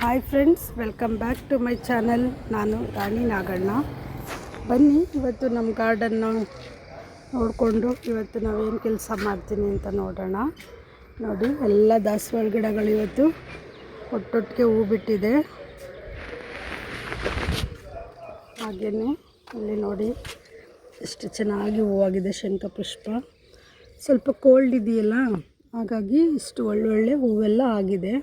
Hi friends welcome back to my channel ನಾನು ರಾಣಿ ನಾಗಣ್ಣ. ಬನ್ನಿ, ಇವತ್ತು ನಮ್ಮ ಗಾರ್ಡನ್ನು ನೋಡಿಕೊಂಡು ಇವತ್ತು ನಾವೇನು ಕೆಲಸ ಮಾಡ್ತೀನಿ ಅಂತ ನೋಡೋಣ. ನೋಡಿ, ಎಲ್ಲ ದಾಸವಾಳ ಗಿಡಗಳು ಇವತ್ತು ಒಟ್ಟೊಟ್ಟಿಗೆ ಹೂ ಬಿಟ್ಟಿದೆ. ಹಾಗೆಯೇ ಇಲ್ಲಿ ನೋಡಿ ಎಷ್ಟು ಚೆನ್ನಾಗಿ ಹೂವಾಗಿದೆ ಶಂಖಪುಷ್ಪ ಸ್ವಲ್ಪ ಕೋಲ್ಡ್ ಇದೆಯಲ್ಲ, ಹಾಗಾಗಿ ಇಷ್ಟು ಒಳ್ಳೊಳ್ಳೆ ಹೂವೆಲ್ಲ ಆಗಿದೆ.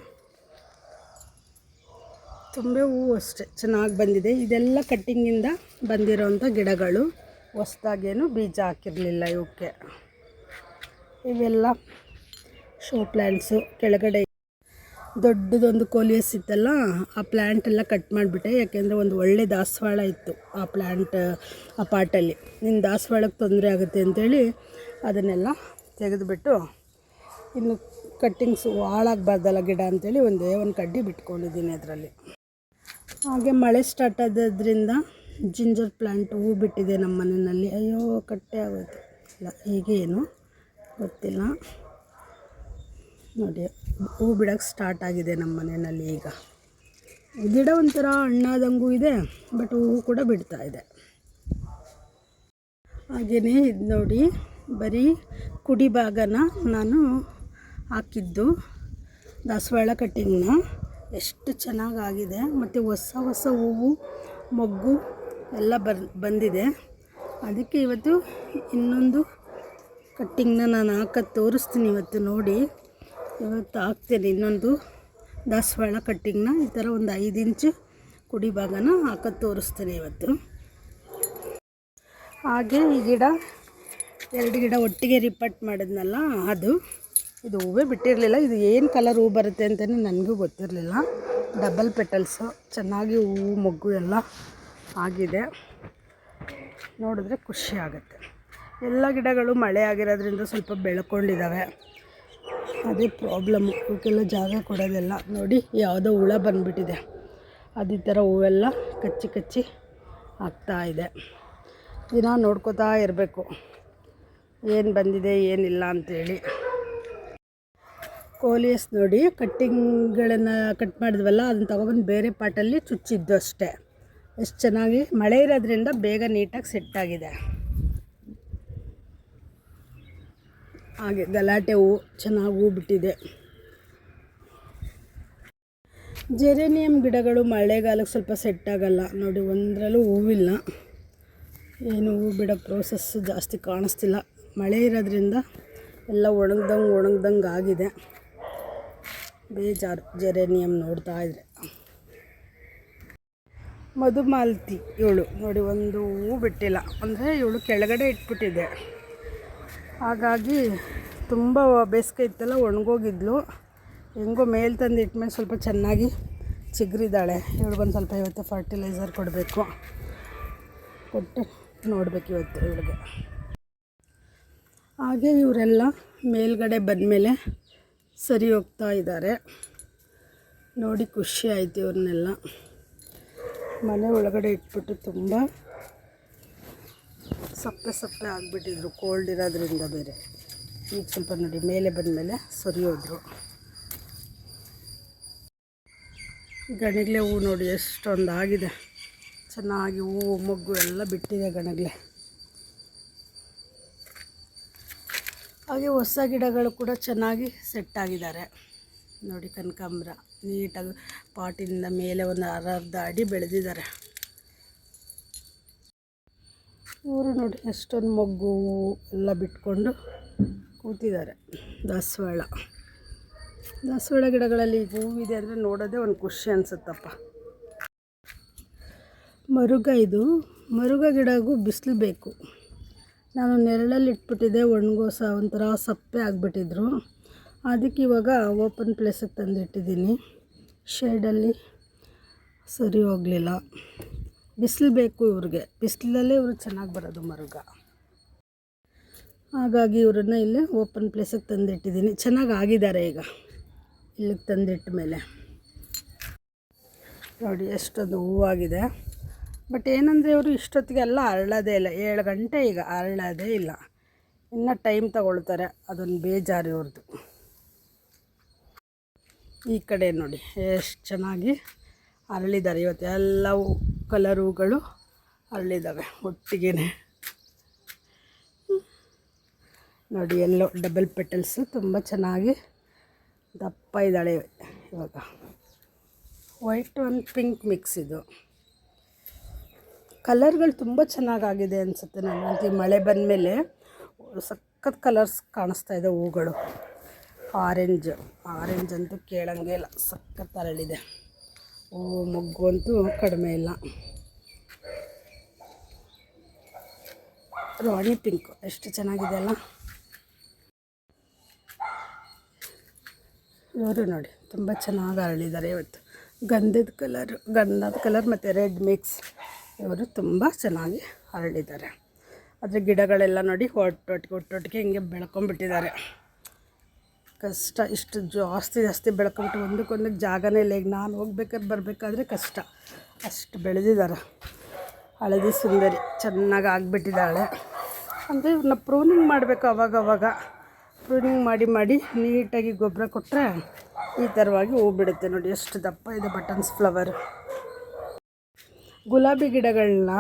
ತುಂಬೆ ಹೂವು ಅಷ್ಟೇ, ಚೆನ್ನಾಗಿ ಬಂದಿದೆ. ಇದೆಲ್ಲ ಕಟ್ಟಿಂಗಿಂದ ಬಂದಿರೋಂಥ ಗಿಡಗಳು. ಹೊಸ್ದಾಗೇನು ಬೀಜ ಹಾಕಿರಲಿಲ್ಲ ಇವಕ್ಕೆ ಇವೆಲ್ಲ ಶೋ ಪ್ಲ್ಯಾಂಟ್ಸು ಕೆಳಗಡೆ. ದೊಡ್ಡದೊಂದು ಕೋಲಿಯಸ್ ಇತ್ತಲ್ಲ, ಆ ಪ್ಲ್ಯಾಂಟ್ ಎಲ್ಲ ಕಟ್ ಮಾಡಿಬಿಟ್ಟೆ. ಯಾಕೆಂದರೆ ಒಂದು ಒಳ್ಳೆ ದಾಸವಾಳ ಇತ್ತು ಆ ಪ್ಲ್ಯಾಂಟ್ ಆ ಪಾಟಲ್ಲಿ. ನಿನ್ನ ದಾಸವಾಳಕ್ಕೆ ತೊಂದರೆ ಆಗುತ್ತೆ ಅಂತೇಳಿ ಅದನ್ನೆಲ್ಲ ತೆಗೆದುಬಿಟ್ಟು ಇನ್ನು ಕಟ್ಟಿಂಗ್ಸು ಹಾಳಾಗಬಾರ್ದಲ್ಲ ಗಿಡ ಅಂತೇಳಿ ಒಂದೇ ಒಂದು ಕಡ್ಡಿ ಬಿಟ್ಕೊಂಡಿದ್ದೀನಿ ಅದರಲ್ಲಿ. ಹಾಗೆ ಮಳೆ ಸ್ಟಾರ್ಟ್ ಆದದ್ರಿಂದ ಜಿಂಜರ್ ಪ್ಲ್ಯಾಂಟ್ ಹೂ ಬಿಟ್ಟಿದೆ ನಮ್ಮ ಮನೆಯಲ್ಲಿ. ಅಯ್ಯೋ, ಕಟ್ಟೆ ಆಗೋಯ್ತು. ಇಲ್ಲ, ಹೀಗೆ ಗೊತ್ತಿಲ್ಲ. ನೋಡಿ, ಹೂ ಬಿಡೋಕ್ಕೆ ಸ್ಟಾರ್ಟ್ ಆಗಿದೆ ನಮ್ಮ ಮನೆಯಲ್ಲಿ ಈಗ. ಗಿಡ ಒಂಥರ ಹಣ್ಣಾದಂಗೂ ಇದೆ ಬಟ್ ಹೂವು ಕೂಡ ಬಿಡ್ತಾ ಇದೆ. ಹಾಗೆಯೇ ಇದು ನೋಡಿ, ಬರೀ ಕುಡಿ ಭಾಗನ ನಾನು ಹಾಕಿದ್ದು. ದಾಸವಾಳ ಕಟ್ಟಿಂಗ್ನ. ಎಷ್ಟು ಚೆನ್ನಾಗಾಗಿದೆ. ಮತ್ತು ಹೊಸ ಹೊಸ ಹೂವು, ಮೊಗ್ಗು ಎಲ್ಲ ಬರ್, ಬಂದಿದೆ. ಅದಕ್ಕೆ ಇವತ್ತು ಇನ್ನೊಂದು ಕಟ್ಟಿಂಗ್ನ ನಾನು ಹಾಕೋದು ತೋರಿಸ್ತೀನಿ ಇವತ್ತು ನೋಡಿ. ಇವತ್ತು ಹಾಕ್ತೇನೆ ಇನ್ನೊಂದು ದಾಸವಾಳ ಕಟ್ಟಿಂಗ್ನ. ಈ ಥರ ಒಂದು ಐದು ಇಂಚು ಕುಡಿ ಭಾಗನ ಹಾಕೋದು ತೋರಿಸ್ತೀನಿ ಇವತ್ತು. ಹಾಗೆ ಈ ಗಿಡ, ಎರಡು ಗಿಡ ಒಟ್ಟಿಗೆ ರಿಪಟ್ ಮಾಡಿದ್ನಲ್ಲ ಅದು. ಇದು ಹೂವೇ ಬಿಟ್ಟಿರಲಿಲ್ಲ. ಇದು ಏನು ಕಲರ್ ಹೂ ಬರುತ್ತೆ ಅಂತಲೇ ನನಗೂ ಗೊತ್ತಿರಲಿಲ್ಲ. ಡಬಲ್ ಪೆಟಲ್ಸು ಚೆನ್ನಾಗಿ ಹೂವು ಮೊಗ್ಗು ಎಲ್ಲ ಆಗಿದೆ. ನೋಡಿದ್ರೆ ಖುಷಿ ಆಗುತ್ತೆ. ಎಲ್ಲ ಗಿಡಗಳು ಮಳೆ ಆಗಿರೋದ್ರಿಂದ ಸ್ವಲ್ಪ ಬೆಳ್ಕೊಂಡಿದ್ದಾವೆ ಅದೇ ಪ್ರಾಬ್ಲಮ್ಮು ಇವಕ್ಕೆಲ್ಲ ಜಾಗ ಕೊಡೋದೆಲ್ಲ. ನೋಡಿ ಯಾವುದೋ ಹುಳ ಬಂದುಬಿಟ್ಟಿದೆ. ಅದೇ ಥರ ಹೂವೆಲ್ಲ ಕಚ್ಚಿ ಕಚ್ಚಿ ಆಗ್ತಾ ಇದೆ. ದಿನ ನೋಡ್ಕೋತಾ ಇರಬೇಕು. ಏನು ಬಂದಿದೆ, ಏನಿಲ್ಲ ಅಂತೇಳಿ. ಕೋಲಿಯಸ್ ನೋಡಿ, ಕಟ್ಟಿಂಗ್ಗಳನ್ನು ಕಟ್ ಮಾಡಿದ್ವಲ್ಲ, ಅದನ್ನ ತೊಗೊಬಂದು ಬೇರೆ ಪಾಟಲ್ಲಿ ಚುಚ್ಚಿದ್ದು ಅಷ್ಟೇ. ಎಷ್ಟು ಚೆನ್ನಾಗಿ, ಮಳೆ ಇರೋದ್ರಿಂದ ಬೇಗ ನೀಟಾಗಿ ಸೆಟ್ ಆಗಿದೆ. ಹಾಗೆ ಗಲಾಟೆ ಹೂವು ಚೆನ್ನಾಗಿ ಹೂ ಬಿಟ್ಟಿದೆ ಜೆರೇನಿಯಂ ಗಿಡಗಳು ಮಳೆಗಾಲಕ್ಕೆ ಸ್ವಲ್ಪ ಸೆಟ್ ಆಗಲ್ಲ. ನೋಡಿ, ಒಂದರಲ್ಲೂ ಹೂವಿಲ್ಲ. ಏನು ಹೂ ಬಿಡೋ ಪ್ರೋಸೆಸ್ ಜಾಸ್ತಿ ಕಾಣಿಸ್ತಿಲ್ಲ. ಮಳೆ ಇರೋದ್ರಿಂದ ಎಲ್ಲ ಒಣಗ್ದಂಗೆ ಒಣಗ್ದಂಗೆ ಆಗಿದೆ. ಬೇಜಾರು ಜೆರೇನಿಯಂ ನೋಡ್ತಾ ಇದ್ರೆ. ಮಧುಮಾಲತಿ ಇವಳು ನೋಡಿ, ಒಂದು ಹೂ ಬಿಟ್ಟಿಲ್ಲ. ಅಂದರೆ ಇವಳು ಕೆಳಗಡೆ ಇಟ್ಬಿಟ್ಟಿದೆ. ಹಾಗಾಗಿ ತುಂಬ ಬೇಸಿಗೆ ಇತ್ತಲ್ಲ, ಒಣಗೋಗಿದ್ಲು. ಹೆಂಗೋ ಮೇಲೆ ತಂದು ಇಟ್ಮೇಲೆ ಸ್ವಲ್ಪ ಚೆನ್ನಾಗಿ ಚಿಗುರಿದ್ದಾಳೆ ಇವಳಿಗೊಂದು ಸ್ವಲ್ಪ ಇವತ್ತು ಫರ್ಟಿಲೈಸರ್ ಕೊಡಬೇಕು. ಕೊಟ್ಟು ನೋಡಬೇಕು ಇವತ್ತು ಇವಳಿಗೆ ಹಾಗೆ ಇವರೆಲ್ಲ ಮೇಲ್ಗಡೆ ಬಂದಮೇಲೆ ಸರಿ ಹೋಗ್ತಾ ಇದ್ದಾರೆ. ನೋಡಿ ಖುಷಿ ಆಯಿತು ಇವ್ರನ್ನೆಲ್ಲ. ಮನೆ ಒಳಗಡೆ ಇಟ್ಬಿಟ್ಟು ತುಂಬ ಸಪ್ಪೆ ಸಪ್ಪೆ ಆಗಿಬಿಟ್ಟಿದ್ರು ಕೋಲ್ಡ್ ಇರೋದ್ರಿಂದ ಬೇರೆ. ಈಗ ಸ್ವಲ್ಪ ನೋಡಿ, ಮೇಲೆ ಬಂದಮೇಲೆ ಸರಿಯೋದ್ರು ಗಣಗ್ಲೆ ಹೂವು ನೋಡಿ, ಎಷ್ಟೊಂದಾಗಿದೆ. ಚೆನ್ನಾಗಿ ಹೂವು, ಮೊಗ್ಗು ಎಲ್ಲ ಬಿಟ್ಟಿದೆ ಗಣಗ್ಲೆ. ಹಾಗೆ ಹೊಸ ಗಿಡಗಳು ಕೂಡ ಚೆನ್ನಾಗಿ ಸೆಟ್ ಆಗಿದ್ದಾರೆ. ನೋಡಿ ಕನಕಾಂಬ್ರ ನೀಟಾಗಿ ಪಾಟಿನಿಂದ ಮೇಲೆ ಒಂದು ಅರ್ಧ ಅಡಿ ಬೆಳೆದಿದ್ದಾರೆ. ಇವರು ನೋಡಿ ಎಷ್ಟೊಂದು ಮೊಗ್ಗು ಎಲ್ಲ ಬಿಟ್ಕೊಂಡು ಕೂತಿದ್ದಾರೆ. ದಾಸವಾಳ. ದಾಸವಾಳ ಗಿಡಗಳಲ್ಲಿ ಈಗ ಹೂವಿದೆ ಅಂದರೆ ನೋಡೋದೇ ಒಂದು ಖುಷಿ ಅನಿಸುತ್ತಪ್ಪ. ಮರುಗ ಇದು. ಮರುಗ ಗಿಡಗೂ ಬಿಸಿಲು ಬೇಕು. ನಾನು ನೆರಳಲ್ಲಿ ಇಟ್ಬಿಟ್ಟಿದ್ದೆ ಒಣಗೋಸ ಒಂಥರ ಸಪ್ಪೆ ಆಗಿಬಿಟ್ಟಿದ್ರು. ಅದಕ್ಕೆ ಇವಾಗ ಓಪನ್ ಪ್ಲೇಸಿಗೆ ತಂದಿಟ್ಟಿದ್ದೀನಿ. ಶೇಡಲ್ಲಿ ಸರಿ ಹೋಗಲಿಲ್ಲ. ಬಿಸಿಲು ಬೇಕು ಇವ್ರಿಗೆ. ಬಿಸಿಲಲ್ಲೇ ಇವರು ಚೆನ್ನಾಗಿ ಬರೋದು ಮರುಗ. ಹಾಗಾಗಿ ಇವ್ರನ್ನ ಇಲ್ಲೇ ಓಪನ್ ಪ್ಲೇಸಿಗೆ ತಂದಿಟ್ಟಿದ್ದೀನಿ. ಚೆನ್ನಾಗಿ ಆಗಿದ್ದಾರೆ ಈಗ. ಇಲ್ಲಿಗೆ ತಂದಿಟ್ಟ ಮೇಲೆ. ನೋಡಿ, ಎಷ್ಟೊಂದು ಹೂವಾಗಿದೆ. ಬಟ್ ಏನಂದರೆ ಇವರು ಇಷ್ಟೊತ್ತಿಗೆ ಎಲ್ಲ ಅರಳೋದೇ ಇಲ್ಲ. ಏಳು ಗಂಟೆ ಈಗ ಅರಳೋದೇ ಇಲ್ಲ. ಇನ್ನೂ ಟೈಮ್ ತಗೊಳ್ತಾರೆ. ಅದೊಂದು ಬೇಜಾರು ಇವ್ರದ್ದು ಈ ಕಡೆ ನೋಡಿ, ಎಷ್ಟು ಚೆನ್ನಾಗಿ ಅರಳಿದ್ದಾರೆ. ಇವತ್ತು ಎಲ್ಲ ಕಲರುಗಳು ಅರಳಿದ್ದಾವೆ ಒಟ್ಟಿಗೆ ನೋಡಿ, ಎಲ್ಲೋ ಡಬಲ್ ಪೆಟಲ್ಸು ತುಂಬ ಚೆನ್ನಾಗಿ ದಪ್ಪ ಇದ್ದಾಳೆ ಇವಾಗ. ವೈಟ್ ಒಂದು ಪಿಂಕ್ ಮಿಕ್ಸ್ ಇದು. ಕಲರ್ಗಳು ತುಂಬ ಚೆನ್ನಾಗಾಗಿದೆ ಅನಿಸುತ್ತೆ ನನಗಂತೂ ಈ ಮಳೆ ಬಂದಮೇಲೆ ಸಖತ್ ಕಲರ್ಸ್ ಕಾಣಿಸ್ತಾ ಇದೆ ಹೂಗಳು. ಆರೆಂಜ್ ಆರೆಂಜ್ ಅಂತೂ ಕೇಳಂಗೆ ಇಲ್ಲ. ಸಖತ್ ಅರಳಿದೆ. ಹೂವು ಮೊಗ್ಗು ಅಂತೂ ಕಡಿಮೆ ಇಲ್ಲ. ರಾಣಿ ಪಿಂಕ್, ಎಷ್ಟು ಚೆನ್ನಾಗಿದೆ ಅಲ್ಲ? ಇವರು ನೋಡಿ, ತುಂಬ ಚೆನ್ನಾಗಿ ಅರಳಿದ್ದಾರೆ ಇವತ್ತು. ಗಂಧದ ಕಲರ್ ಗಂಧದ ಕಲರ್ ಮತ್ತು ರೆಡ್ ಮಿಕ್ಸ್. ಇವರು ತುಂಬ ಚೆನ್ನಾಗಿ ಅರಳಿದ್ದಾರೆ. ಆದರೆ ಗಿಡಗಳೆಲ್ಲ ನೋಡಿ ಒಟ್ಟೊಟ್ಟಿಗೆ ಒಟ್ಟೊಟ್ಟಿಗೆ ಹಿಂಗೆ ಬೆಳ್ಕೊಂಬಿಟ್ಟಿದ್ದಾರೆ ಕಷ್ಟ, ಇಷ್ಟು ಜಾಸ್ತಿ ಜಾಸ್ತಿ ಬೆಳ್ಕೊಂಬಿಟ್ಟು ಒಂದಕ್ಕೊಂದಕ್ಕೆ ಜಾಗನೇ ಇಲ್ಲ. ಈಗ ನಾನು ಹೋಗ್ಬೇಕಾದ್ರೆ ಬರಬೇಕಾದ್ರೆ ಕಷ್ಟ. ಅಷ್ಟು ಬೆಳೆದಿದ್ದಾರೆ. ಹಳದಿ ಸುಂದರಿ ಚೆನ್ನಾಗಿ ಆಗಿಬಿಟ್ಟಿದ್ದಾಳೆ. ಅಂದರೆ ಇವ್ರನ್ನ ಪ್ರೂನಿಂಗ್ ಮಾಡಬೇಕು ಅವಾಗ ಅವಾಗ ಪ್ರೂನಿಂಗ್ ಮಾಡಿ ಮಾಡಿ ನೀಟಾಗಿ ಗೊಬ್ಬರ ಕೊಟ್ಟರೆ ಈ ಥರವಾಗಿ ಹೂ ಬಿಡುತ್ತೆ ನೋಡಿ. ಎಷ್ಟು ದಪ್ಪ ಇದೆ ಬಟನ್ಸ್ ಫ್ಲವರ್. ಗುಲಾಬಿ ಗಿಡಗಳನ್ನ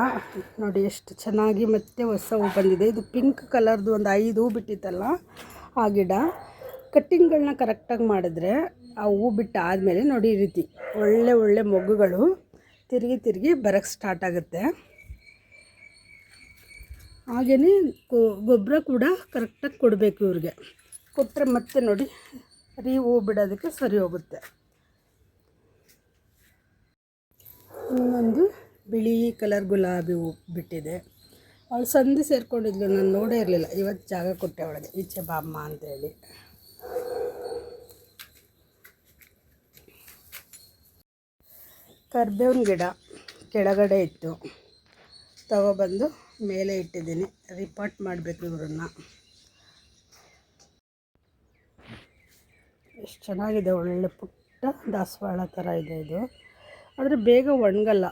ನೋಡಿ ಎಷ್ಟು ಚೆನ್ನಾಗಿ ಮತ್ತೆ ಹೊಸ ಹೂ ಬಂದಿದೆ. ಇದು ಪಿಂಕ್ ಕಲರ್ದು ಒಂದು ಐದು ಹೂ ಬಿಟ್ಟಿತ್ತಲ್ಲ ಆ ಗಿಡ. ಕಟ್ಟಿಂಗ್ಗಳನ್ನ ಕರೆಕ್ಟಾಗಿ ಮಾಡಿದ್ರೆ ಆ ಹೂ ಬಿಟ್ಟು ಆದಮೇಲೆ ನೋಡಿ ಈ ರೀತಿ ಒಳ್ಳೆ ಒಳ್ಳೆ ಮೊಗ್ಗುಗಳು ತಿರುಗಿ ತಿರುಗಿ ಬರೋಕ್ಕೆ ಸ್ಟಾರ್ಟ್ ಆಗುತ್ತೆ. ಹಾಗೆಯೇ ಗೊಬ್ಬರ ಕೂಡ ಕರೆಕ್ಟಾಗಿ ಕೊಡಬೇಕು ಇವ್ರಿಗೆ. ಕೊಟ್ಟರೆ ಮತ್ತೆ ನೋಡಿ ರೀ ಹೂ ಬಿಡೋದಕ್ಕೆ ಸರಿ ಹೋಗುತ್ತೆ. ಇನ್ನೊಂದು ಬಿಳಿ ಕಲರ್ ಗುಲಾಬಿ ಹೂ ಬಿಟ್ಟಿದೆ. ಅವಳು ಸಂಧಿ ಸೇರಿಕೊಂಡಿದ್ಲು, ನಾನು ನೋಡೇ ಇರಲಿಲ್ಲ. ಇವತ್ತು ಜಾಗ ಕೊಟ್ಟೆ ಅವಳಿಗೆ. ಈಚೆ ಬಾಮ್ಮ ಅಂತೇಳಿ. ಕರ್ಬೇವಿನ ಗಿಡ ಕೆಳಗಡೆ ಇತ್ತು. ತಗೊಬಂದು ಮೇಲೆ ಇಟ್ಟಿದ್ದೀನಿ. ರಿಪೋರ್ಟ್ ಮಾಡಬೇಕು ಇವ್ರನ್ನ. ಎಷ್ಟು ಚೆನ್ನಾಗಿದೆ, ಒಳ್ಳೆ ಪುಟ್ಟ ದಾಸವಾಳ ಥರ ಇದೆ ಇದು. ಆದರೆ ಬೇಗ ಒಣಗಲ್ಲ.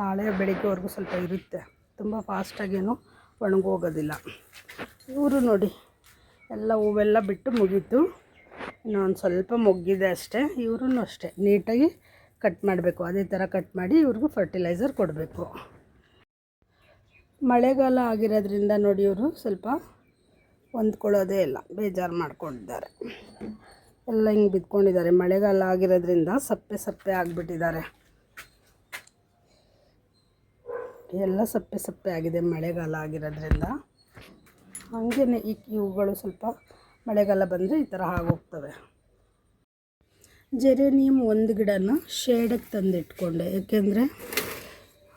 ನಾಳೆ ಬೆಳಿಗ್ಗೆವರೆಗೂ ಸ್ವಲ್ಪ ಇರುತ್ತೆ. ತುಂಬ ಫಾಸ್ಟಾಗೇನು ಒಣಗೋಗೋದಿಲ್ಲ ಇವರು ನೋಡಿ, ಎಲ್ಲ ಹೂವೆಲ್ಲ ಬಿಟ್ಟು ಮುಗೀತು. ಇನ್ನೊಂದು ಸ್ವಲ್ಪ ಮುಗ್ಗಿದೆ ಅಷ್ಟೇ. ಇವ್ರೂ ಅಷ್ಟೇ. ನೀಟಾಗಿ ಕಟ್ ಮಾಡಬೇಕು. ಅದೇ ಥರ ಕಟ್ ಮಾಡಿ ಇವ್ರಿಗೂ ಫರ್ಟಿಲೈಸರ್ ಕೊಡಬೇಕು. ಮಳೆಗಾಲ ಆಗಿರೋದ್ರಿಂದ ನೋಡಿ ಇವರು ಸ್ವಲ್ಪ ಹೊಂದ್ಕೊಳ್ಳೋದೇ ಇಲ್ಲ. ಬೇಜಾರು ಮಾಡ್ಕೊಂಡಿದ್ದಾರೆ. ಎಲ್ಲ ಹಿಂಗೆ ಬಿದ್ಕೊಂಡಿದ್ದಾರೆ ಮಳೆಗಾಲ ಆಗಿರೋದ್ರಿಂದ ಸಪ್ಪೆ ಸಪ್ಪೆ ಆಗಿಬಿಟ್ಟಿದ್ದಾರೆ. ಎಲ್ಲ ಸಪ್ಪೆ ಸಪ್ಪೆ ಆಗಿದೆ ಮಳೆಗಾಲ ಆಗಿರೋದ್ರಿಂದ. ಹಾಗೇ ಈ ಇವುಗಳು ಸ್ವಲ್ಪ ಮಳೆಗಾಲ ಬಂದರೆ ಈ ಥರ ಆಗೋಗ್ತವೆ. ಜೆರೇನಿಯಂ ಒಂದು ಗಿಡನ ಶೇಡಕ್ಕೆ ತಂದಿಟ್ಕೊಂಡೆ. ಯಾಕೆಂದರೆ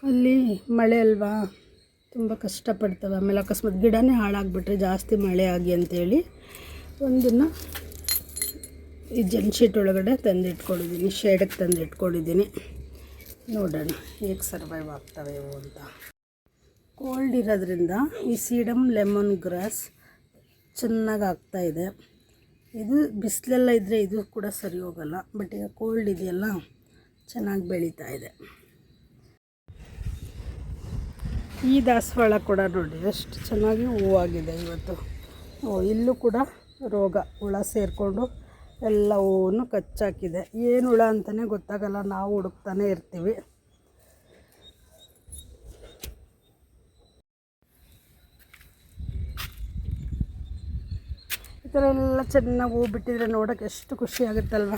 ಅಲ್ಲಿ ಮಳೆ ಅಲ್ವಾ, ತುಂಬ ಕಷ್ಟಪಡ್ತವೆ. ಆಮೇಲೆ ಅಕಸ್ಮಾತ್ ಗಿಡನೇ ಹಾಳಾಗಿಬಿಟ್ರೆ ಜಾಸ್ತಿ ಮಳೆ ಆಗಿ ಅಂಥೇಳಿ ಒಂದನ್ನು ಈ ಜನ್ಶೀಟ್ ಒಳಗಡೆ ತಂದಿಟ್ಕೊಂಡಿದ್ದೀನಿ ಶೇಡಕ್ಕೆ ತಂದಿಟ್ಕೊಂಡಿದ್ದೀನಿ ನೋಡೋಣ ಹೇಗೆ ಸರ್ವೈವ್ ಆಗ್ತವೆ ಅಂತ. ಕೋಲ್ಡ್ ಇರೋದ್ರಿಂದ ಈ ಸೀಡಮ್ ಲೆಮನ್ ಗ್ರಾಸ್ ಚೆನ್ನಾಗಿ ಆಗ್ತಾ ಇದೆ. ಇದು ಬಿಸಿಲೆಲ್ಲ ಇದ್ದರೆ ಇದು ಕೂಡ ಸರಿ ಹೋಗಲ್ಲ, ಬಟ್ ಈಗ ಕೋಲ್ಡ್ ಇದೆಯಲ್ಲ, ಚೆನ್ನಾಗಿ ಬೆಳೀತಾ ಇದೆ. ಈ ದಾಸವಾಳ ಕೂಡ ನೋಡಿ, ಎಷ್ಟು ಚೆನ್ನಾಗಿ ಹೂವಾಗಿದೆ ಇವತ್ತು. ಇಲ್ಲೂ ಕೂಡ ರೋಗ, ಹುಳ ಸೇರಿಕೊಂಡು ಎಲ್ಲ ಹೂವನ್ನು ಕಚ್ಚಾಕಿದೆ. ಏನು ಹುಳ ಅಂತಲೇ ಗೊತ್ತಾಗಲ್ಲ, ನಾವು ಹುಡುಕ್ತಾನೆ ಇರ್ತೀವಿ. ಈ ಥರ ಎಲ್ಲ ಚೆನ್ನಾಗಿ ಹೂ ಬಿಟ್ಟಿದ್ರೆ ನೋಡೋಕೆ ಎಷ್ಟು ಖುಷಿ ಆಗುತ್ತಲ್ವ?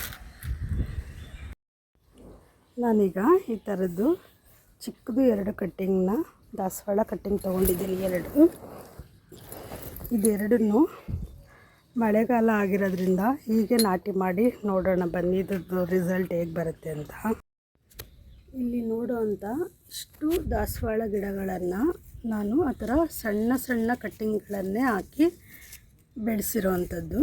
ನಾನೀಗ ಈ ಥರದ್ದು ಚಿಕ್ಕದು ಎರಡು ಕಟ್ಟಿಂಗ್ನ, ದಾಸವಾಳ ಕಟ್ಟಿಂಗ್ ತೊಗೊಂಡಿದ್ದೀನಿ ಎರಡು. ಇದೆರಡನ್ನು ಮಳೆಗಾಲ ಆಗಿರೋದ್ರಿಂದ ಹೀಗೆ ನಾಟಿ ಮಾಡಿ ನೋಡೋಣ ಬನ್ನಿ, ಇದ್ರದ್ದು ರಿಸಲ್ಟ್ ಹೇಗೆ ಬರುತ್ತೆ ಅಂತ. ಇಲ್ಲಿ ನೋಡೋವಂಥ ಇಷ್ಟು ದಾಸವಾಳ ಗಿಡಗಳನ್ನು ನಾನು ಆ ಥರ ಸಣ್ಣ ಸಣ್ಣ ಕಟ್ಟಿಂಗ್ಗಳನ್ನೇ ಹಾಕಿ ಬೆಳೆಸಿರೋ ಅಂಥದ್ದು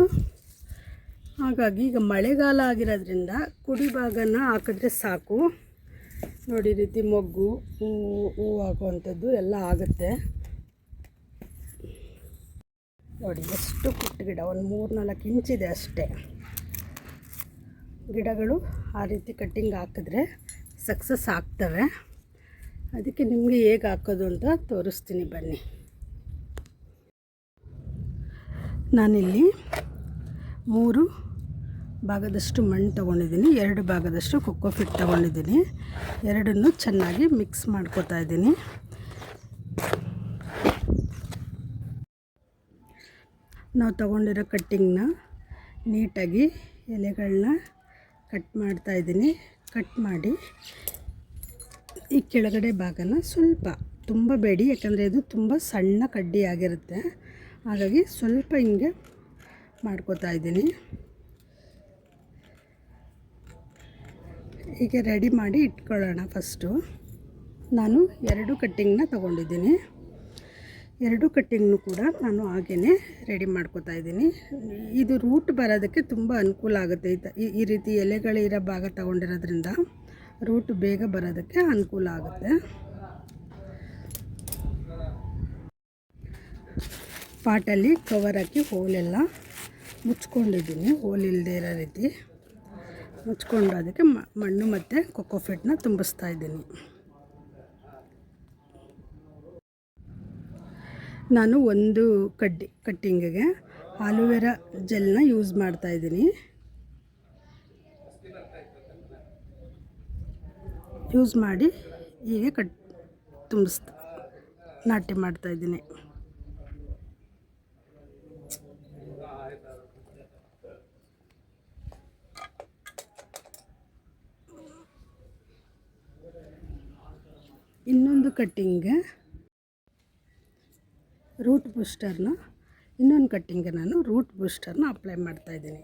ಹಾಗಾಗಿ ಈಗ ಮಳೆಗಾಲ ಆಗಿರೋದ್ರಿಂದ ಕುಡಿ ಭಾಗನ ಹಾಕಿದ್ರೆ ಸಾಕು. ನೋಡಿ ರೀತಿ ಮೊಗ್ಗು, ಹೂವು ಹೂವು ಆಗುವಂಥದ್ದು ಎಲ್ಲ ಆಗುತ್ತೆ. ನೋಡಿ, ಎಷ್ಟು ಪುಟ್ಟ ಗಿಡ, ಒಂದು ಮೂರು ನಾಲ್ಕು ಇಂಚಿದೆ ಅಷ್ಟೇ. ಗಿಡಗಳು ಆ ರೀತಿ ಕಟ್ಟಿಂಗ್ ಹಾಕಿದ್ರೆ ಸಕ್ಸಸ್ ಆಗ್ತವೆ. ಅದಕ್ಕೆ ನಿಮಗೆ ಹೇಗೆ ಹಾಕೋದು ಅಂತ ತೋರಿಸ್ತೀನಿ ಬನ್ನಿ. ನಾನಿಲ್ಲಿ ಮೂರು ಭಾಗದಷ್ಟು ಮಣ್ಣು ತೊಗೊಂಡಿದ್ದೀನಿ, ಎರಡು ಭಾಗದಷ್ಟು ಕೊಕ್ಕೋ ಫಿಟ್ ತೊಗೊಂಡಿದ್ದೀನಿ. ಎರಡನ್ನೂ ಚೆನ್ನಾಗಿ ಮಿಕ್ಸ್ ಮಾಡ್ಕೋತಾ ಇದ್ದೀನಿ. ನಾವು ತಗೊಂಡಿರೋ ಕಟ್ಟಿಂಗ್ನ ನೀಟಾಗಿ ಎಲೆಗಳನ್ನ ಕಟ್ ಮಾಡ್ತಾ ಇದ್ದೀನಿ. ಕಟ್ ಮಾಡಿ ಈ ಕೆಳಗಡೆ ಭಾಗನ ಸ್ವಲ್ಪ, ತುಂಬ ಬೇಡಿ, ಯಾಕಂದರೆ ಇದು ತುಂಬ ಸಣ್ಣ ಕಡ್ಡಿ ಆಗಿರುತ್ತೆ. ಹಾಗಾಗಿ ಸ್ವಲ್ಪ ಹಿಂಗೆ ಮಾಡ್ಕೋತಾ ಇದ್ದೀನಿ. ಹೀಗೆ ರೆಡಿ ಮಾಡಿ ಇಟ್ಕೊಳ್ಳೋಣ ಫಸ್ಟು. ನಾನು ಎರಡು ಕಟ್ಟಿಂಗ್ನ ತೊಗೊಂಡಿದ್ದೀನಿ. ಎರಡು ಕಟ್ಟಿಂಗ್ನು ಕೂಡ ನಾನು ಹಾಗೇ ರೆಡಿ ಮಾಡ್ಕೋತಾ ಇದ್ದೀನಿ. ಇದು ರೂಟ್ ಬರೋದಕ್ಕೆ ತುಂಬ ಅನುಕೂಲ ಆಗುತ್ತೆ. ಈ ಈ- ರೀತಿ ಎಲೆಗಳಿರೋ ಭಾಗ ತೊಗೊಂಡಿರೋದ್ರಿಂದ ರೂಟ್ ಬೇಗ ಬರೋದಕ್ಕೆ ಅನುಕೂಲ ಆಗುತ್ತೆ. ಪಾಟಲ್ಲಿ ಕವರ್ ಹಾಕಿ ಹೋಲೆಲ್ಲ ಮುಚ್ಕೊಂಡಿದ್ದೀನಿ. ಹೋಲ್ ಇಲ್ಲದೆ ಇರೋ ರೀತಿ ಮುಚ್ಕೊಂಡು ಅದಕ್ಕೆ ಮಣ್ಣು ಮತ್ತು ಕೊಕೊಫಿಟ್ನ ತುಂಬಿಸ್ತಾ ಇದ್ದೀನಿ. ನಾನು ಒಂದು ಕಡ್ಡಿ, ಕಟ್ಟಿಂಗಿಗೆ ಆಲೋವೆರ ಜೆಲ್ನ ಯೂಸ್ ಮಾಡ್ತಾ ಇದ್ದೀನಿ. ಯೂಸ್ ಮಾಡಿ ಹೀಗೆ ಕಟ್, ತುಂಬಿಸ್ತಾ, ನಾಟಿ ಮಾಡ್ತಾ ಇದ್ದೀನಿ. ಇನ್ನೊಂದು ಕಟ್ಟಿಂಗ್ಗೆ ರೂಟ್ ಬೂಸ್ಟರ್ನ, ಇನ್ನೊಂದು ಕಟ್ಟಿಂಗ್ಗೆ ನಾನು ರೂಟ್ ಬೂಸ್ಟರ್ನ ಅಪ್ಲೈ ಮಾಡ್ತಾ ಇದ್ದೀನಿ.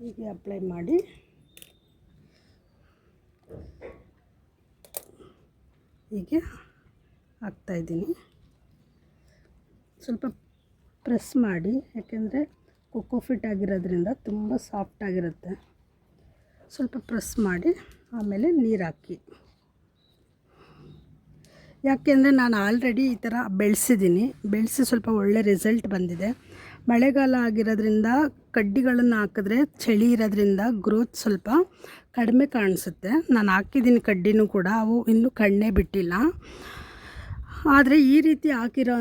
ಹೀಗೆ ಅಪ್ಲೈ ಮಾಡಿ. ಹೀಗೆ ಹಾಕ್ತಾಯಿದ್ದೀನಿ ಸ್ವಲ್ಪ ಪ್ರೆಸ್ ಮಾಡಿ, ಯಾಕೆಂದರೆ ಕೊಕೋಫಿಟ್ ಆಗಿರೋದ್ರಿಂದ ತುಂಬ ಸಾಫ್ಟ್ ಆಗಿರುತ್ತೆ. ಸ್ವಲ್ಪ ಪ್ರೆಸ್ ಮಾಡಿ, ಆಮೇಲೆ ನೀರು ಹಾಕಿ. ಯಾಕೆಂದರೆ ನಾನು ಆಲ್ರೆಡಿ ಈ ಥರ ಬೆಳೆಸಿದ್ದೀನಿ. ಬೆಳೆಸಿ ಸ್ವಲ್ಪ ಒಳ್ಳೆ ರಿಸಲ್ಟ್ ಬಂದಿದೆ. ಮಳೆಗಾಲ ಆಗಿರೋದ್ರಿಂದ ಕಡ್ಡಿಗಳನ್ನು ಹಾಕಿದ್ರೆ ಚಳಿ ಇರೋದ್ರಿಂದ ಗ್ರೋತ್ ಸ್ವಲ್ಪ ಕಡಿಮೆ ಕಾಣಿಸುತ್ತೆ. ನಾನು ಹಾಕಿದ್ದೀನಿ ಕಡ್ಡಿನೂ ಕೂಡ. ಅವು ಇನ್ನೂ ಕಣ್ಣೇ ಬಿಟ್ಟಿಲ್ಲ. ಆದರೆ ಈ ರೀತಿ ಹಾಕಿರೋ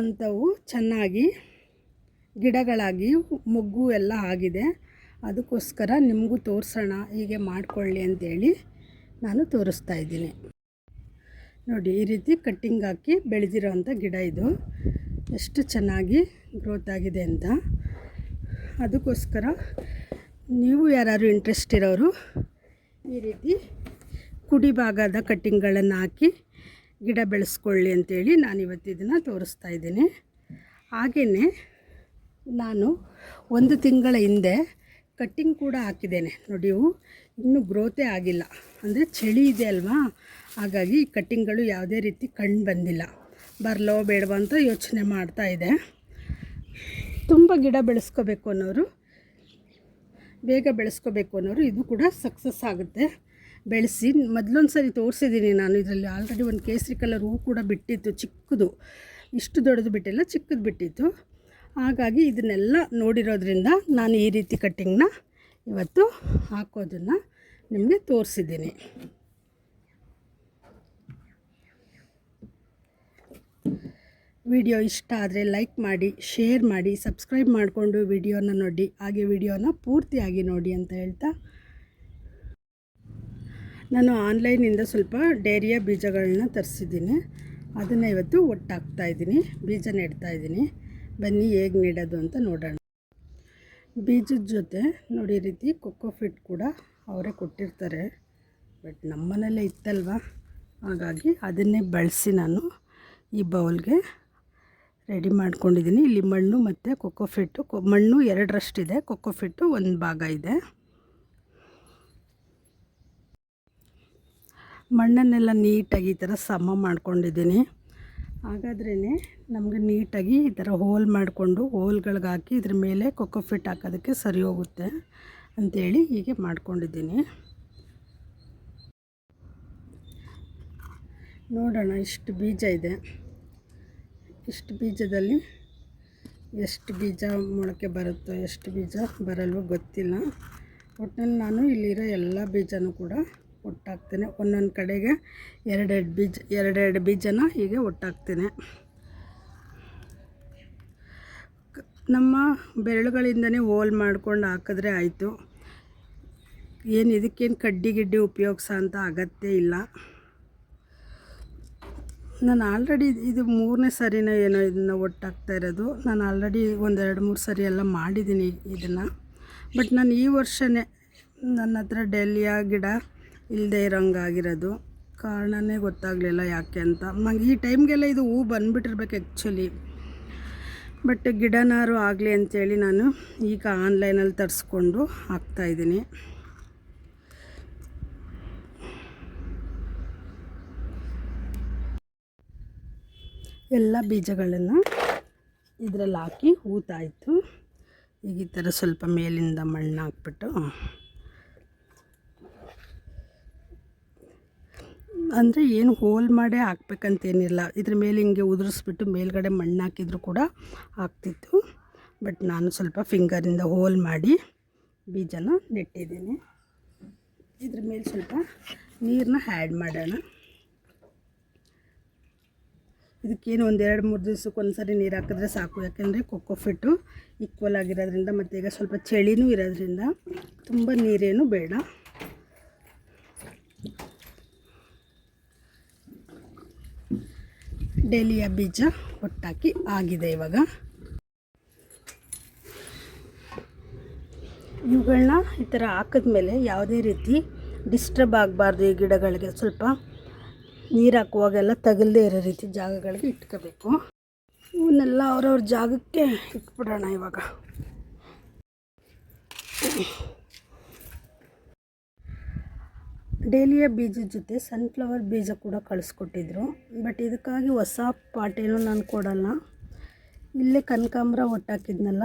ಚೆನ್ನಾಗಿ ಗಿಡಗಳಾಗಿ, ಮೊಗ್ಗು ಎಲ್ಲ ಆಗಿದೆ. ಅದಕ್ಕೋಸ್ಕರ ನಿಮಗೂ ತೋರಿಸೋಣ. ಹೀಗೆ ಮಾಡಿಕೊಳ್ಳಿ ಅಂತೇಳಿ ನಾನು ತೋರಿಸ್ತಾ ಇದ್ದೀನಿ. ನೋಡಿ, ಈ ರೀತಿ ಕಟ್ಟಿಂಗ್ ಹಾಕಿ ಬೆಳೆದಿರೋವಂಥ ಗಿಡ ಇದು. ಎಷ್ಟು ಚೆನ್ನಾಗಿ ಗ್ರೋತ್ ಆಗಿದೆ ಅಂತ. ಅದಕ್ಕೋಸ್ಕರ ನೀವು ಯಾರು ಇಂಟ್ರೆಸ್ಟ್ ಇರೋರು ಈ ರೀತಿ ಕುಡಿ ಭಾಗದ ಕಟ್ಟಿಂಗ್ಗಳನ್ನು ಹಾಕಿ ಗಿಡ ಬೆಳೆಸ್ಕೊಳ್ಳಿ ಅಂತೇಳಿ ನಾನು ಇವತ್ತು ಇದನ್ನು ತೋರಿಸ್ತಾ ಇದ್ದೀನಿ. ಹಾಗೇ ನಾನು ಒಂದು ತಿಂಗಳ ಹಿಂದೆ ಕಟ್ಟಿಂಗ್ ಕೂಡ ಹಾಕಿದ್ದೇನೆ. ನೋಡಿ ಇನ್ನೂ ಗ್ರೋತೇ ಆಗಿಲ್ಲ. ಅಂದರೆ ಚಳಿ ಇದೆ ಅಲ್ವಾ? ಹಾಗಾಗಿ ಕಟ್ಟಿಂಗ್ಗಳು ಯಾವುದೇ ರೀತಿ ಕಂಡು ಬಂದಿಲ್ಲ. ಬರಲೋ ಬೇಡವೋ ಅಂತ ಯೋಚನೆ ಮಾಡ್ತಾ ಇದೆ. ತುಂಬ ಗಿಡ ಬೆಳೆಸ್ಕೋಬೇಕು ಅನ್ನೋರು, ಬೇಗ ಬೆಳೆಸ್ಕೋಬೇಕು ಅನ್ನೋರು ಇದು ಕೂಡ ಸಕ್ಸಸ್ ಆಗುತ್ತೆ. ಬೆಳೆಸಿ ಮೊದಲೊಂದು ಸರಿ ತೋರಿಸಿದ್ದೀನಿ ನಾನು ಇದರಲ್ಲಿ. ಆಲ್ರೆಡಿ ಒಂದು ಕೇಸರಿ ಕಲರ್ ಹೂ ಕೂಡ ಬಿಟ್ಟಿತ್ತು, ಚಿಕ್ಕದು. ಇಷ್ಟು ದೊಡ್ಡದು ಬಿಟ್ಟಿಲ್ಲ, ಚಿಕ್ಕದು ಬಿಟ್ಟಿತ್ತು. ಹಾಗಾಗಿ ಇದನ್ನೆಲ್ಲ ನೋಡಿರೋದ್ರಿಂದ ನಾನು ಈ ರೀತಿ ಕಟ್ಟಿಂಗ್ನ ಇವತ್ತು ಹಾಕೋದನ್ನು ನಿಮಗೆ ತೋರಿಸಿದ್ದೀನಿ. ವಿಡಿಯೋ ಇಷ್ಟ ಆದರೆ ಲೈಕ್ ಮಾಡಿ, ಶೇರ್ ಮಾಡಿ, ಸಬ್ಸ್ಕ್ರೈಬ್ ಮಾಡಿಕೊಂಡು ವಿಡಿಯೋನ ನೋಡಿ, ಹಾಗೆ ವಿಡಿಯೋನ ಪೂರ್ತಿಯಾಗಿ ನೋಡಿ ಅಂತ ಹೇಳ್ತಾ. ನಾನು ಆನ್ಲೈನಿಂದ ಸ್ವಲ್ಪ ಡೇರಿಯ ಬೀಜಗಳನ್ನ ತರಿಸಿದ್ದೀನಿ. ಅದನ್ನು ಇವತ್ತು ಒಟ್ಟಾಗ್ತಾಯಿದ್ದೀನಿ ಬೀಜ ನೆಡ್ತಾಯಿದ್ದೀನಿ ಬನ್ನಿ ಹೇಗೆ ನೆಡೋದು ಅಂತ ನೋಡೋಣ. ಬೀಜದ ಜೊತೆ ನೋಡಿ ರೀತಿ ಕೊಕ್ಕೋ ಫಿಟ್ ಕೂಡ ಅವರೇ ಕೊಟ್ಟಿರ್ತಾರೆ. ಬಟ್ ನಮ್ಮನೇಲೇ ಇತ್ತಲ್ವ? ಹಾಗಾಗಿ ಅದನ್ನೇ ಬಳಸಿ ನಾನು ಈ ಬೌಲ್ಗೆ ರೆಡಿ ಮಾಡ್ಕೊಂಡಿದ್ದೀನಿ. ಇಲ್ಲಿ ಮಣ್ಣು ಮತ್ತು ಕೊಕ್ಕೋ ಫಿಟ್ಟು ಕೊ, ಮಣ್ಣು ಎರಡರಷ್ಟಿದೆ ಕೊಕ್ಕೋ ಫಿಟ್ಟು ಒಂದು ಭಾಗ ಇದೆ. ಮಣ್ಣನ್ನೆಲ್ಲ ನೀಟಾಗಿ ಈ ಥರ ಸಮ ಮಾಡ್ಕೊಂಡಿದ್ದೀನಿ. ಹಾಗಾದ್ರೇ ನಮಗೆ ನೀಟಾಗಿ ಈ ಥರ ಹೋಲ್ ಮಾಡಿಕೊಂಡು ಹೋಲ್ಗಳಿಗೆ ಹಾಕಿ ಇದ್ರ ಮೇಲೆ ಕೊಕ್ಕೋ ಫಿಟ್ ಹಾಕೋದಕ್ಕೆ ಸರಿ ಹೋಗುತ್ತೆ ಅಂಥೇಳಿ ಹೀಗೆ ಮಾಡ್ಕೊಂಡಿದ್ದೀನಿ. ನೋಡೋಣ, ಇಷ್ಟು ಬೀಜ ಇದೆ. ಇಷ್ಟು ಬೀಜದಲ್ಲಿ ಎಷ್ಟು ಬೀಜ ಮೊಳಕೆ ಬರುತ್ತೋ, ಎಷ್ಟು ಬೀಜ ಬರಲ್ವೋ ಗೊತ್ತಿಲ್ಲ. ಒಟ್ಟಿನಲ್ಲಿ ನಾನು ಇಲ್ಲಿರೋ ಎಲ್ಲ ಬೀಜನೂ ಕೂಡ ಒಟ್ಟಾಕ್ತೇನೆ ಒಂದೊಂದು ಕಡೆಗೆ ಎರಡೆರಡು ಬೀಜ, ಎರಡೆರಡು ಬೀಜನ ಹೀಗೆ ಒಟ್ಟಾಗ್ತೇನೆ. ನಮ್ಮ ಬೆರಳುಗಳಿಂದನೇ ಹೋಲ್ ಮಾಡ್ಕೊಂಡು ಹಾಕಿದ್ರೆ ಆಯಿತು. ಏನು ಇದಕ್ಕೇನು ಕಡ್ಡಿ ಗಿಡ್ಡಿ ಉಪಯೋಗಿಸೋ ಅಂತ ಅಗತ್ಯ ಇಲ್ಲ. ನಾನು ಆಲ್ರೆಡಿ ಇದು ಮೂರನೇ ಸರಿನೇ ಏನೋ ಇದನ್ನು ಒಟ್ಟಾಗ್ತಾ ಇರೋದು. ನಾನು ಆಲ್ರೆಡಿ ಒಂದೆರಡು ಮೂರು ಸರಿ ಎಲ್ಲ ಮಾಡಿದ್ದೀನಿ ಇದನ್ನು. ಬಟ್ ನಾನು ಈ ವರ್ಷವೇ ನನ್ನ ಹತ್ರ ಡೆಲ್ಲಿಯ ಗಿಡ ಇಲ್ಲದೆ ಇರೋಂಗಾಗಿರೋದು. ಕಾರಣನೇ ಗೊತ್ತಾಗಲಿಲ್ಲ ಯಾಕೆ ಅಂತ. ನಂಗೆ ಈ ಟೈಮ್ಗೆಲ್ಲ ಇದು ಹೂ ಬಂದುಬಿಟ್ಟಿರ್ಬೇಕು ಆ್ಯಕ್ಚುಲಿ ಬಟ್ ಗಿಡನಾರು ಆಗಲಿ ಅಂಥೇಳಿ ನಾನು ಈಗ ಆನ್ಲೈನಲ್ಲಿ ತರಿಸ್ಕೊಂಡು ಹಾಕ್ತಾಯಿದ್ದೀನಿ ಎಲ್ಲ ಬೀಜಗಳನ್ನು ಇದರಲ್ಲಿ ಹಾಕಿ ಹೂತಾಯಿತು. ಈಗ ಈ ಥರ ಸ್ವಲ್ಪ ಮೇಲಿಂದ ಮಣ್ಣು ಹಾಕ್ಬಿಟ್ಟು ಅಂದರೆ ಏನು ಹೋಲ್ ಮಾಡೇ ಹಾಕ್ಬೇಕಂತೇನಿಲ್ಲ. ಇದ್ರ ಮೇಲೆ ಹಿಂಗೆ ಉದುರಿಸ್ಬಿಟ್ಟು ಮೇಲ್ಗಡೆ ಮಣ್ಣು ಹಾಕಿದ್ರು ಕೂಡ ಆಗ್ತಿತ್ತು ಬಟ್ ನಾನು ಸ್ವಲ್ಪ ಫಿಂಗರಿಂದ ಹೋಲ್ ಮಾಡಿ ಬೀಜನ ನೆಟ್ಟಿದ್ದೀನಿ. ಇದ್ರ ಮೇಲೆ ಸ್ವಲ್ಪ ನೀರನ್ನ ಹ್ಯಾಡ್ ಮಾಡೋಣ. ಇದಕ್ಕೇನು ಒಂದು ಎರಡು ಮೂರು ದಿವ್ಸಕ್ಕೆ ಒಂದು ಸರಿ ನೀರು ಹಾಕಿದ್ರೆ ಸಾಕು. ಯಾಕೆಂದರೆ ಕೊಕ್ಕೋಫಿಟ್ಟು ಈಕ್ವಲ್ ಆಗಿರೋದ್ರಿಂದ ಮತ್ತು ಈಗ ಸ್ವಲ್ಪ ಚಳಿನೂ ಇರೋದ್ರಿಂದ ತುಂಬ ನೀರೇನು ಬೇಡ. ಡೇಲಿಯ ಬೀಜ ಒಟ್ಟಾಕಿ ಆಗಿದೆ ಇವಾಗ. ಇವುಗಳನ್ನ ಈ ಥರ ಹಾಕಿದ್ಮೇಲೆ ಯಾವುದೇ ರೀತಿ ಡಿಸ್ಟರ್ಬ್ ಆಗಬಾರ್ದು ಈ ಗಿಡಗಳಿಗೆ. ಸ್ವಲ್ಪ ನೀರು ಹಾಕುವಾಗೆಲ್ಲ ತಗಲದೇ ಇರೋ ರೀತಿ ಜಾಗಗಳಿಗೆ ಇಟ್ಕೋಬೇಕು. ಇವನ್ನೆಲ್ಲ ಅವ್ರವ್ರ ಜಾಗಕ್ಕೆ ಇಟ್ಬಿಡೋಣ ಇವಾಗ. ಡೇಲಿಯ ಬೀಜದ ಜೊತೆ ಸನ್ಫ್ಲವರ್ ಬೀಜ ಕೂಡ ಕಳಿಸ್ಕೊಟ್ಟಿದ್ರು. ಬಟ್ ಇದಕ್ಕಾಗಿ ಹೊಸ ಪಾಟೇನೂ ನಾನು ಕೊಡಲ್ಲ. ಇಲ್ಲೇ ಕನಕಾಂಬ್ರ ಒಟ್ಟಾಕಿದ್ನಲ್ಲ,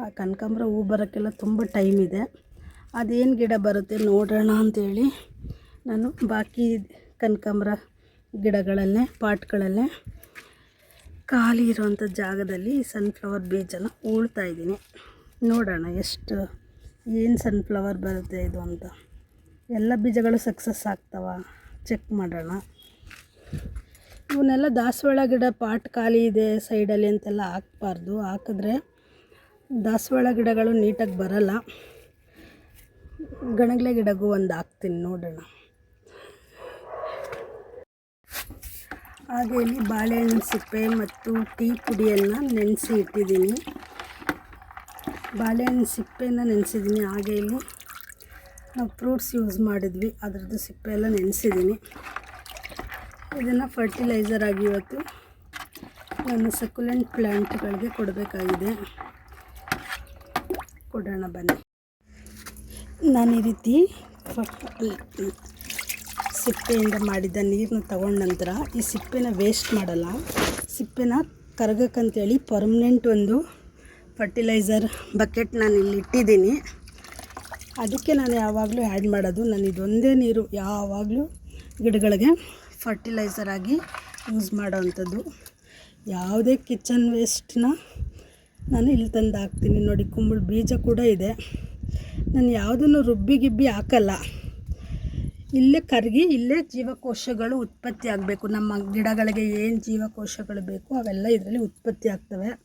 ಆ ಕನಕಾಂಬ್ರ ಹೂ ಬರೋಕ್ಕೆಲ್ಲ ತುಂಬ ಟೈಮ್ ಇದೆ. ಅದೇನು ಗಿಡ ಬರುತ್ತೆ ನೋಡೋಣ ಅಂತೇಳಿ ನಾನು ಬಾಕಿ ಕನಕಾಂಬ್ರ ಗಿಡಗಳಲ್ಲೇ, ಪಾಟ್ಗಳಲ್ಲೇ ಖಾಲಿ ಇರುವಂಥ ಜಾಗದಲ್ಲಿ ಸನ್ಫ್ಲವರ್ ಬೀಜನ ಉಳ್ತಾ ಇದ್ದೀನಿ. ನೋಡೋಣ ಎಷ್ಟು, ಏನು ಸನ್ಫ್ಲವರ್ ಬರುತ್ತೆ ಇದು ಅಂತ. ಎಲ್ಲ ಬೀಜಗಳು ಸಕ್ಸಸ್ ಆಗ್ತಾವ. ಚೆಕ್ ಮಾಡೋಣ. ಇವನ್ನೆಲ್ಲ ದಾಸವಾಳ ಗಿಡ ಪಾಟ್ ಖಾಲಿ ಇದೆ ಸೈಡಲ್ಲಿ ಅಂತೆಲ್ಲ ಹಾಕ್ಬಾರ್ದು. ಹಾಕಿದ್ರೆ ದಾಸವಾಳ ಗಿಡಗಳು ನೀಟಾಗಿ ಬರಲ್ಲ. ಗಣಗಲೆ ಗಿಡಗೂ ಒಂದು ಹಾಕ್ತೀನಿ, ನೋಡೋಣ. ಹಾಗೆ ಇಲ್ಲಿ ಬಾಳೆಹಣ್ಣು ಸಿಪ್ಪೆ ಮತ್ತು ಟೀ ಪುಡಿಯನ್ನು ನೆನೆಸಿ ಇಟ್ಟಿದ್ದೀನಿ. ಬಾಳೆಹಣ್ಣು ಸಿಪ್ಪೆನ ನೆನೆಸಿದ್ದೀನಿ. ಹಾಗೆ ಇಲ್ಲಿ ನಾವು ಫ್ರೂಟ್ಸ್ ಯೂಸ್ ಮಾಡಿದ್ವಿ. ಅದರದ್ದು ಸಿಪ್ಪೆ ಎಲ್ಲ ನೆನೆಸಿದ್ದೀನಿ. ಇದನ್ನು ಫರ್ಟಿಲೈಸರ್ ಆಗಿ ಇವತ್ತು ನನ್ನ ಸಕ್ಯುಲೆಂಟ್ ಪ್ಲ್ಯಾಂಟ್ಗಳಿಗೆ ಕೊಡಬೇಕಾಗಿದೆ. ಕೊಡೋಣ ಬನ್ನಿ. ನಾನು ಈ ರೀತಿ ಸಿಪ್ಪೆಯಿಂದ ಮಾಡಿದ ನೀರನ್ನ ತಗೊಂಡ ನಂತರ ಈ ಸಿಪ್ಪೆನ ವೇಸ್ಟ್ ಮಾಡಲ್ಲ. ಸಿಪ್ಪೆನ ಕರಗಕ್ಕಂತೇಳಿ ಪರ್ಮನೆಂಟ್ ಒಂದು ಫರ್ಟಿಲೈಸರ್ ಬಕೆಟ್ ನಾನು ಇಲ್ಲಿ ಇಟ್ಟಿದ್ದೀನಿ. ಅದಕ್ಕೆ ನಾನು ಯಾವಾಗಲೂ ಆ್ಯಡ್ ಮಾಡೋದು. ನಾನು ಇದೊಂದೇ ನೀರು ಯಾವಾಗಲೂ ಗಿಡಗಳಿಗೆ ಫರ್ಟಿಲೈಸರ್ ಆಗಿ ಯೂಸ್ ಮಾಡೋವಂಥದ್ದು. ಯಾವುದೇ ಕಿಚನ್ ವೇಸ್ಟ್ನ ನಾನು ಇಲ್ಲಿ ತಂದು ಹಾಕ್ತೀನಿ. ನೋಡಿ, ಕುಂಬಳ ಬೀಜ ಕೂಡ ಇದೆ. ನಾನು ಯಾವುದನ್ನು ರುಬ್ಬಿ ಗಿಬ್ಬಿ ಹಾಕಲ್ಲ. ಇಲ್ಲೇ ಕರಗಿ, ಇಲ್ಲೇ ಜೀವಕೋಶಗಳು ಉತ್ಪತ್ತಿ ಆಗಬೇಕು. ನಮ್ಮ ಗಿಡಗಳಿಗೆ ಏನು ಜೀವಕೋಶಗಳು ಬೇಕು, ಅವೆಲ್ಲ ಇದರಲ್ಲಿ ಉತ್ಪತ್ತಿ ಆಗ್ತವೆ.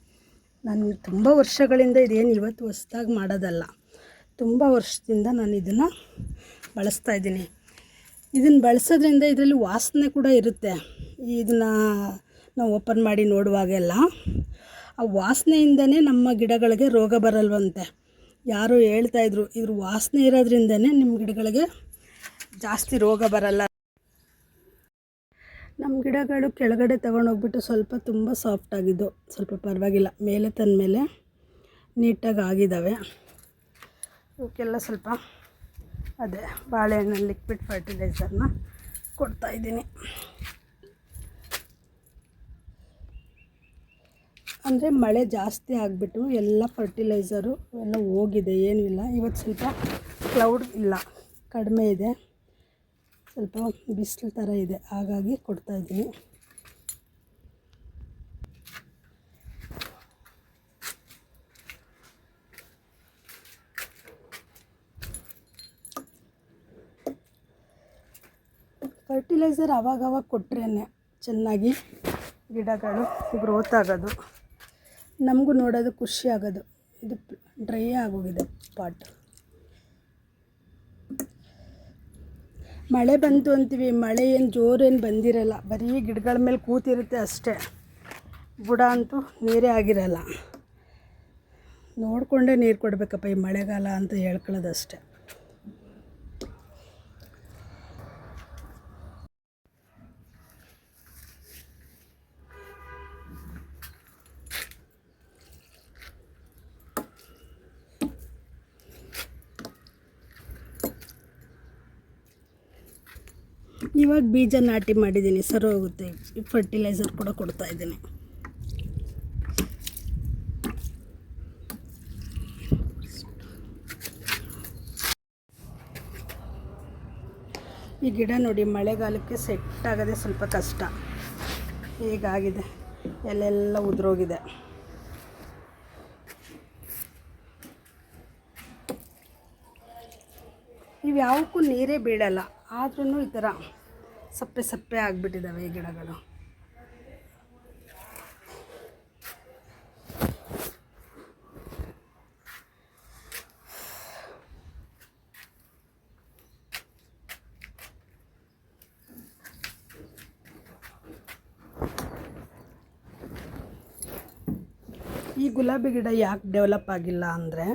ನಾನು ತುಂಬ ವರ್ಷಗಳಿಂದ ಇದೇನು ಇವತ್ತು ಹೊಸ್ದಾಗಿ ಮಾಡೋದಲ್ಲ. ತುಂಬ ವರ್ಷದಿಂದ ನಾನು ಇದನ್ನು ಬಳಸ್ತಾ ಇದ್ದೀನಿ. ಇದನ್ನು ಬಳಸೋದ್ರಿಂದ ಇದರಲ್ಲಿ ವಾಸನೆ ಕೂಡ ಇರುತ್ತೆ. ಇದನ್ನು ನಾವು ಓಪನ್ ಮಾಡಿ ನೋಡುವಾಗೆಲ್ಲ, ಆ ವಾಸನೆಯಿಂದನೇ ನಮ್ಮ ಗಿಡಗಳಿಗೆ ರೋಗ ಬರಲ್ವಂತೆ. ಯಾರೋ ಹೇಳ್ತಾಯಿದ್ರು ಇದ್ರ ವಾಸನೆ ಇರೋದ್ರಿಂದನೇ ನಿಮ್ಮ ಗಿಡಗಳಿಗೆ ಜಾಸ್ತಿ ರೋಗ ಬರಲ್ಲ. ನಮ್ಮ ಗಿಡಗಳು ಕೆಳಗಡೆ ತೊಗೊಂಡೋಗ್ಬಿಟ್ಟು ಸ್ವಲ್ಪ ತುಂಬ ಸಾಫ್ಟ್ ಆಗಿದ್ದು, ಸ್ವಲ್ಪ ಪರವಾಗಿಲ್ಲ, ಮೇಲೆ ತಂದ ಮೇಲೆ ನೀಟಾಗಿ ಆಗಿದ್ದಾವೆ ಇವಕ್ಕೆಲ್ಲ ಸ್ವಲ್ಪ ಅದೇ ಬಾಳೆಹಣ್ಣು ಲಿಕ್ವಿಡ್ ಫರ್ಟಿಲೈಸರ್ನ ಕೊಡ್ತಾಯಿದ್ದೀನಿ ಅಂದರೆ ಮಳೆ ಜಾಸ್ತಿ ಆಗಿಬಿಟ್ಟು ಎಲ್ಲ ಫರ್ಟಿಲೈಸರು ಎಲ್ಲ ಹೋಗಿದೆ, ಏನೂ ಇಲ್ಲ. ಇವತ್ತು ಸ್ವಲ್ಪ ಕ್ಲೌಡ್ ಇಲ್ಲ, ಕಡಿಮೆ ಇದೆ. ಸ್ವಲ್ಪ ಬಿಸಿಲು ಥರ ಇದೆ, ಹಾಗಾಗಿ ಕೊಡ್ತಾಯಿದ್ದೀನಿ ಫರ್ಟಿಲೈಸರ್ ಅವಾಗವಾಗ ಕೊಟ್ರೇ ಚೆನ್ನಾಗಿ ಗಿಡಗಳು ಗ್ರೋತ್ ಆಗೋದು. ನಮಗೂ ನೋಡೋದು ಖುಷಿ ಆಗೋದು. ಇದು ಡ್ರೈ ಆಗೋಗಿದೆ ಪಾಟ್ ಮಳೆ ಬಂತು ಅಂತೀವಿ, ಮಳೆ ಏನು ಜೋರೇನು ಬಂದಿರಲ್ಲ, ಬರೀ ಗಿಡಗಳ ಮೇಲೆ ಕೂತಿರುತ್ತೆ ಅಷ್ಟೇ. ಬುಡ ಅಂತೂ ನೀರೇ ಆಗಿರಲ್ಲ. ನೋಡಿಕೊಂಡೇ ನೀರು ಕೊಡಬೇಕಪ್ಪ ಈ ಮಳೆಗಾಲ ಅಂತ ಹೇಳ್ಕೊಳ್ಳೋದಷ್ಟೇ ಇವಾಗ ಬೀಜ ನಾಟಿ ಮಾಡಿದ್ದೀನಿ. ಸರಿ ಹೋಗುತ್ತೆ. ಫರ್ಟಿಲೈಸರ್ ಕೂಡ ಕೊಡ್ತಾ ಇದ್ದೀನಿ. ಈ ಗಿಡ ನೋಡಿ, ಮಳೆಗಾಲಕ್ಕೆ ಸೆಟ್ ಆಗೋದೇ ಸ್ವಲ್ಪ ಕಷ್ಟ. ಹೀಗಾಗಿದೆ ಎಲ್ಲೆಲ್ಲ ಉದುರೋಗಿದೆ. ಇವ್ಯಾವಕ್ಕೂ ನೀರೇ ಬೀಳಲ್ಲ. ಆದ್ರೂ ಈ ಥರ ಸಪ್ಪೆ ಸಪ್ಪೆ ಆಗಿಬಿಟ್ಟಿದ್ದಾವೆ ಈ ಗಿಡಗಳು. ಈ ಗುಲಾಬಿ ಗಿಡ ಯಾಕೆ ಡೆವಲಪ್ ಆಗಿಲ್ಲ ಅಂದರೆ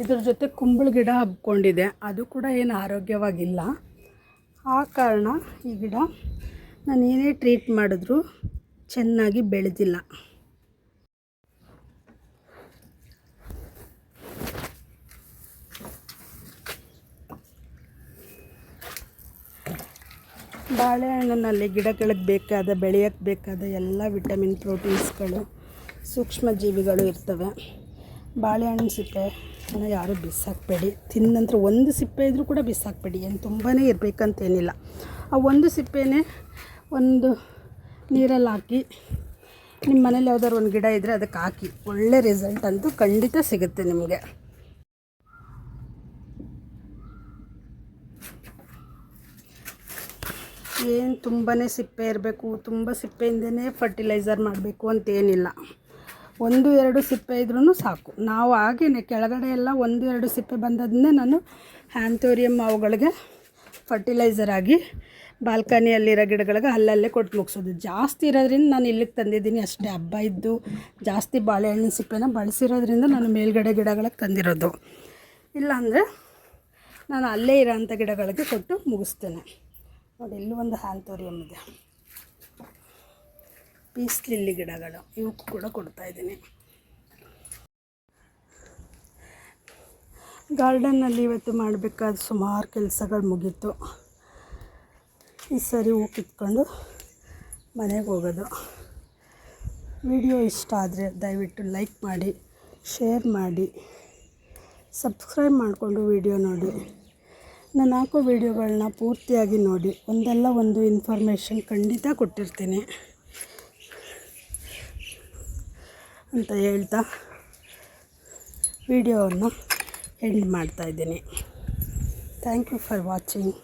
ಇದ್ರ ಜೊತೆ ಕುಂಬಳ ಗಿಡ ಹಬ್ಕೊಂಡಿದೆ. ಅದು ಕೂಡ ಏನು ಆರೋಗ್ಯವಾಗಿಲ್ಲ. ಆ ಕಾರಣ ಈ ಗಿಡ ನಾನು ಏನೇ ಟ್ರೀಟ್ ಮಾಡಿದ್ರೂ ಚೆನ್ನಾಗಿ ಬೆಳೆದಿಲ್ಲ. ಬಾಳೆಹಣ್ಣಿನಲ್ಲಿ ಗಿಡಗಳಿಗೆ ಬೇಕಾದ, ಬೆಳೆಯೋಕ್ಕೆ ಬೇಕಾದ ಎಲ್ಲ ವಿಟಮಿನ್ ಪ್ರೋಟೀನ್ಸ್ಗಳು ಸೂಕ್ಷ್ಮ ಜೀವಿಗಳು ಇರ್ತವೆ. ಬಾಳೆಹಣ್ಣು ಸಿಪ್ಪೆನ ಯಾರೂ ಬಿಸಾಕಬೇಡಿ. ತಿಂದ ನಂತರ ಒಂದು ಸಿಪ್ಪೆ ಇದ್ದರೂ ಕೂಡ ಬಿಸಾಕಬೇಡಿ. ಏನು ತುಂಬಾ ಇರಬೇಕಂತೇನಿಲ್ಲ. ಆ ಒಂದು ಸಿಪ್ಪೆನೇ ಒಂದು ನೀರಲ್ಲಿ ಹಾಕಿ, ನಿಮ್ಮ ಮನೇಲಿ ಯಾವ್ದಾದ್ರು ಒಂದು ಗಿಡ ಇದ್ದರೆ ಅದಕ್ಕೆ ಹಾಕಿ. ಒಳ್ಳೆ ರಿಸಲ್ಟ್ ಅಂತೂ ಖಂಡಿತ ಸಿಗುತ್ತೆ ನಿಮಗೆ. ಏನು ತುಂಬಾ ಸಿಪ್ಪೆ ಇರಬೇಕು. ತುಂಬ ಸಿಪ್ಪೆಯಿಂದನೇ ಫರ್ಟಿಲೈಸರ್ ಮಾಡಬೇಕು ಅಂತೇನಿಲ್ಲ. ಒಂದು, ಎರಡು ಸಿಪ್ಪೆ ಇದ್ರೂ ಸಾಕು. ನಾವು ಹಾಗೇ ಕೆಳಗಡೆ ಎಲ್ಲ ಒಂದು, ಎರಡು ಸಿಪ್ಪೆ ಬಂದದನ್ನೇ ನಾನು ಹ್ಯಾಂಥೋರಿಯಂ ಅವುಗಳಿಗೆ ಫರ್ಟಿಲೈಸರ್ ಆಗಿ ಬಾಲ್ಕನಿಯಲ್ಲಿರೋ ಗಿಡಗಳಿಗೆ ಅಲ್ಲಲ್ಲೇ ಕೊಟ್ಟು ಮುಗಿಸೋದು. ಜಾಸ್ತಿ ಇರೋದ್ರಿಂದ ನಾನು ಇಲ್ಲಿಗೆ ತಂದಿದ್ದೀನಿ. ಅಷ್ಟೇ ಹಬ್ಬ ಇದ್ದು ಜಾಸ್ತಿ ಬಾಳೆಹಣ್ಣಿನ ಸಿಪ್ಪೆನ ಬಳಸಿರೋದ್ರಿಂದ ನಾನು ಮೇಲ್ಗಡೆ ಗಿಡಗಳಿಗೆ ತಂದಿರೋದು. ಇಲ್ಲಾಂದರೆ ನಾನು ಅಲ್ಲೇ ಇರೋಂಥ ಗಿಡಗಳಿಗೆ ಕೊಟ್ಟು ಮುಗಿಸ್ತೇನೆ. ನೋಡಿ, ಇಲ್ಲೂ ಒಂದು ಹ್ಯಾಂಥೋರಿಯಂ ಇದೆ. ಪೀಸ್ ಲಿಲ್ಲಿ ಗಿಡಗಳು ಇವಕ್ಕೂ ಕೂಡ ಕೊಡ್ತಾಯಿದ್ದೀನಿ ಗಾರ್ಡನ್ನಲ್ಲಿ ಇವತ್ತು ಮಾಡಬೇಕಾದ ಸುಮಾರು ಕೆಲಸಗಳು ಮುಗೀತು. ಈ ಸರಿ ಹೂ ಕಿತ್ಕೊಂಡು ಮನೆಗೆ ಹೋಗೋದು. ವಿಡಿಯೋ ಇಷ್ಟ ಆದರೆ ದಯವಿಟ್ಟು ಲೈಕ್ ಮಾಡಿ, ಶೇರ್ ಮಾಡಿ, ಸಬ್ಸ್ಕ್ರೈಬ್ ಮಾಡಿಕೊಂಡು ವಿಡಿಯೋ ನೋಡಿ. ನಾನು ಹಾಕೋ ವಿಡಿಯೋಗಳನ್ನ ಪೂರ್ತಿಯಾಗಿ ನೋಡಿ. ಒಂದಲ್ಲ ಒಂದು ಇನ್ಫಾರ್ಮೇಷನ್ ಖಂಡಿತ ಕೊಟ್ಟಿರ್ತೀನಿ. ಅಂತ ಹೇಳ್ತಾ ವಿಡಿಯೋವನ್ನು ಎಂಡ್ ಮಾಡ್ತಾಯಿದ್ದೀನಿ ಥ್ಯಾಂಕ್ ಯು ಫಾರ್ ವಾಚಿಂಗ್